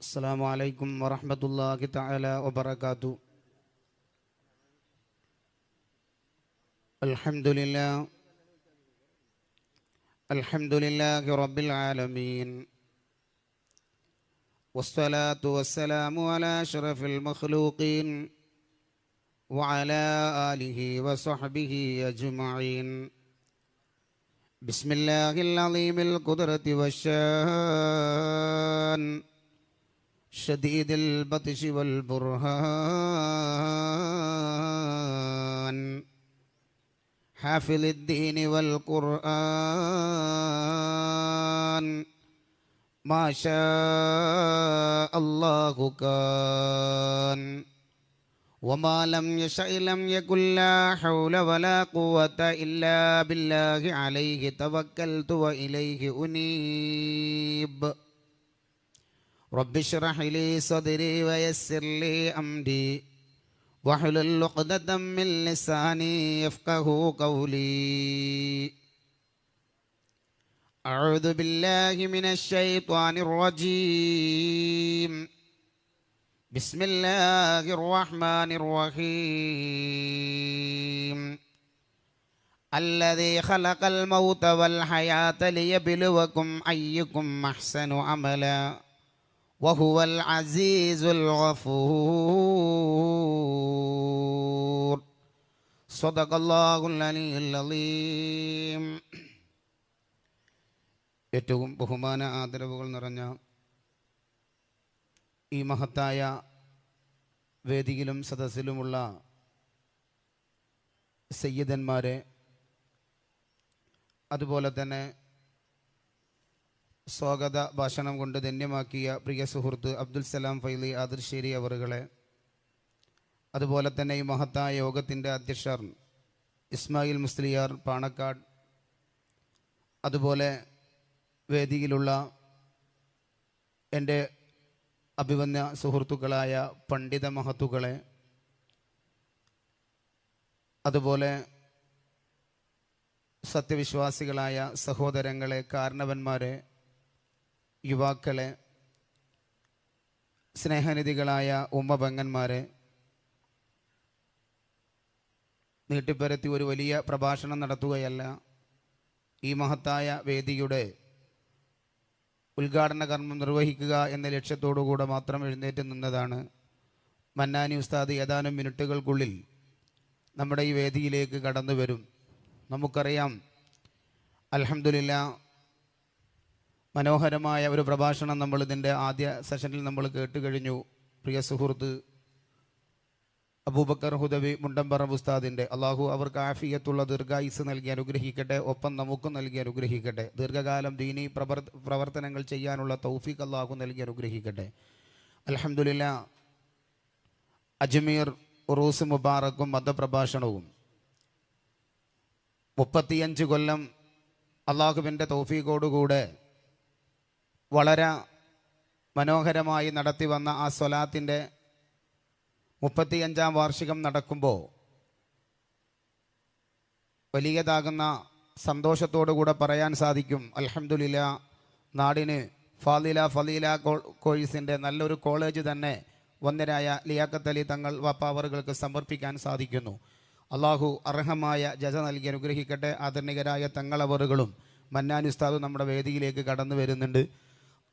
السلام عليكم ورحمة الله تعالى وبركاته الحمد لله الحمد لله رب العالمين والصلاة والسلام على أشرف المخلوقين وعلى آله وصحبه أجمعين بسم الله العظيم القدرة والشان شديد البطش والبرهان. حافظ الدين والقرآن. ما شاء الله كان. وما لم يشأ لم يكن لا حول ولا قوة إلا بالله عليه توكلت وإليه أنيب. رب اشرح لي صدري ويسر لي أمري. واحلل عقدة من لساني يفقه قولي. أعوذ بالله من الشيطان الرجيم. بسم الله الرحمن الرحيم. الذي خلق الموت والحياة ليبلوكم أيكم أحسن عملا. وهو العزيز الغفور صدق الله العلي العظيم ഏറ്റവും ബഹുമാന ആദരവുകൾ നിറഞ്ഞ ഈ മഹത്തായ വേദിയിലും സദസ്സിലുമുള്ള സയ്യിദന്മാരെ അതുപോലെ തന്നെ സ്വാഗത ഭാഷണം കൊണ്ട് ധന്യമാക്കിയ പ്രിയ സുഹൃത്ത് അബ്ദുൽ സലാം ഫൈലി ആദിർശ്ശേരി അവറുകളെ. അതുപോലെ തന്നെ ഈ മഹത്തായ യോഗത്തിന്റെ അധ്യക്ഷർ ഇസ്മായിൽ മുസ്ലിയാർ പാണക്കാട്. അതുപോലെ വേദിയിലുള്ള എന്റെ അഭിവന്യ സുഹൃത്തുക്കളായ പണ്ഡിത മഹത്തുക്കളെ. അതുപോലെ സത്യവിശ്വാസികളായ സഹോദരങ്ങളെ കാരണവന്മാരെ യുവാക്കളെ സ്നേഹനിധികളായ ഉമ്മപെങ്ങന്മാരെ നീട്ടിപ്പരത്തി ഒരു വലിയ പ്രഭാഷണം നടത്തുകയല്ല ഈ മഹത്തായ വേദിയുടെ ഉദ്ഘാടന കർമ്മം നിർവഹിക്കുക എന്ന ലക്ഷ്യത്തോടുകൂടെ മാത്രം എഴുന്നേറ്റ് നിന്നതാണ് മന്നാനി ഉസ്താദ്. ഏതാനും മിനിറ്റുകൾക്കുള്ളിൽ നമ്മുടെ ഈ വേദിയിലേക്ക് കടന്നു വരും നമുക്കറിയാം അലഹമില്ല മനോഹരമായ ഒരു പ്രഭാഷണം നമ്മൾ ഇതിന്റെ ആദ്യ സെഷനിൽ നമ്മൾ കേട്ട് കഴിഞ്ഞു. പ്രിയ സുഹൃത്ത് അബൂബക്കർ ഹുദവി മുണ്ടമ്പറ ഉസ്താദിന്റെ. അള്ളാഹു അവർക്ക് ആഫിയത്തുള്ള ദീർഘായുസ് നൽകി അനുഗ്രഹിക്കട്ടെ. ഒപ്പം നമുക്കും നൽകി അനുഗ്രഹിക്കട്ടെ. ദീർഘകാലം ദീനീ പ്രവർ പ്രവർത്തനങ്ങൾ ചെയ്യാനുള്ള തൗഫീഖ് അള്ളാഹു നൽകി അനുഗ്രഹിക്കട്ടെ. അലഹമുല്ല അജ്മീർ ഉറൂസ് മുബാറക്കും മതപ്രഭാഷണവും. മുപ്പത്തിയഞ്ച് കൊല്ലം അള്ളാഹുവിന്റെ തൗഫീഖോടുകൂടെ വളരെ മനോഹരമായി നടത്തി വന്ന ആ സ്വലാത്തിന്റെ മുപ്പത്തിയഞ്ചാം വാർഷികം നടക്കുമ്പോൾ വലിയതാകുന്ന സന്തോഷത്തോടുകൂടെ പറയാൻ സാധിക്കും അലഹമുല്ല നാടിന് ഫാദില ഫലീല കോഴ്സിന്റെ നല്ലൊരു കോളേജ് തന്നെ വന്നരായ ലിയാക്കത്ത് അലി തങ്ങൾ വാപ്പാവറുകൾക്ക് സമർപ്പിക്കാൻ സാധിക്കുന്നു. അള്ളാഹു അർഹമായ ജജ നൽകി അനുഗ്രഹിക്കട്ടെ. ആദരണികരായ തങ്ങളവറുകളും മന്നാനുസ്താദ് നമ്മുടെ വേദിയിലേക്ക് കടന്നു വരുന്നുണ്ട്.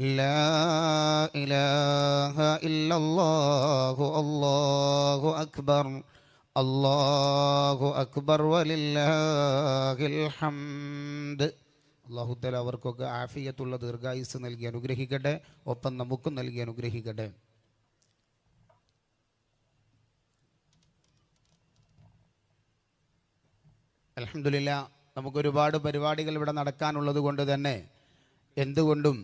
لا إله إلا الله الله أكبر الله أكبر ولله الحمد അള്ളാഹു തല അവർക്കൊക്കെ ആഫിയത്തുള്ള ദീർഘായുസ് നൽകി അനുഗ്രഹിക്കട്ടെ ഒപ്പം നമുക്കും നൽകി അനുഗ്രഹിക്കട്ടെ അലഹമില്ല നമുക്കൊരുപാട് പരിപാടികൾ ഇവിടെ നടക്കാനുള്ളത് കൊണ്ട് തന്നെ എന്തുകൊണ്ടും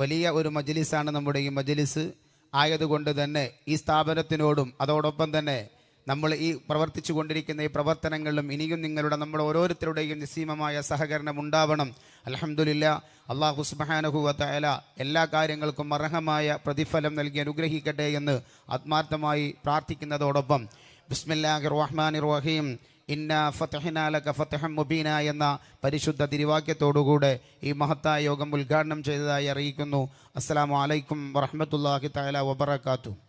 വലിയ ഒരു മജ്ലിസാണ് നമ്മുടെ ഈ മജ്ലിസ്. ആയതുകൊണ്ട് തന്നെ ഈ സ്ഥാപനത്തിനോടും അതോടൊപ്പം തന്നെ നമ്മൾ ഈ പ്രവർത്തിച്ചു കൊണ്ടിരിക്കുന്ന ഈ പ്രവർത്തനങ്ങളിലും ഇനിയും നിങ്ങളുടെ നമ്മൾ ഓരോരുത്തരുടെയും നിസ്സീമമായ സഹകരണം ഉണ്ടാവണം. അലഹമുല്ല അള്ളാഹു സുബാനഹുവല എല്ലാ കാര്യങ്ങൾക്കും അർഹമായ പ്രതിഫലം നൽകി അനുഗ്രഹിക്കട്ടെ എന്ന് ആത്മാർത്ഥമായി പ്രാർത്ഥിക്കുന്നതോടൊപ്പം. ബിസ്മില്ലാഹിർ റഹ്മാൻ റഹീം. ഇന്ന ഫത്തഹിനാലക ഫത്തഹം മുബീന എന്ന പരിശുദ്ധ തിരുവാക്യത്തോടുകൂടെ ഈ മഹത്തായ യോഗം ഉദ്ഘാടനം ചെയ്തതായി അറിയിക്കുന്നു. അസ്സാം വലൈക്കും വറഹ്മത്തുള്ളാഹി തല വബറകാതുഹു.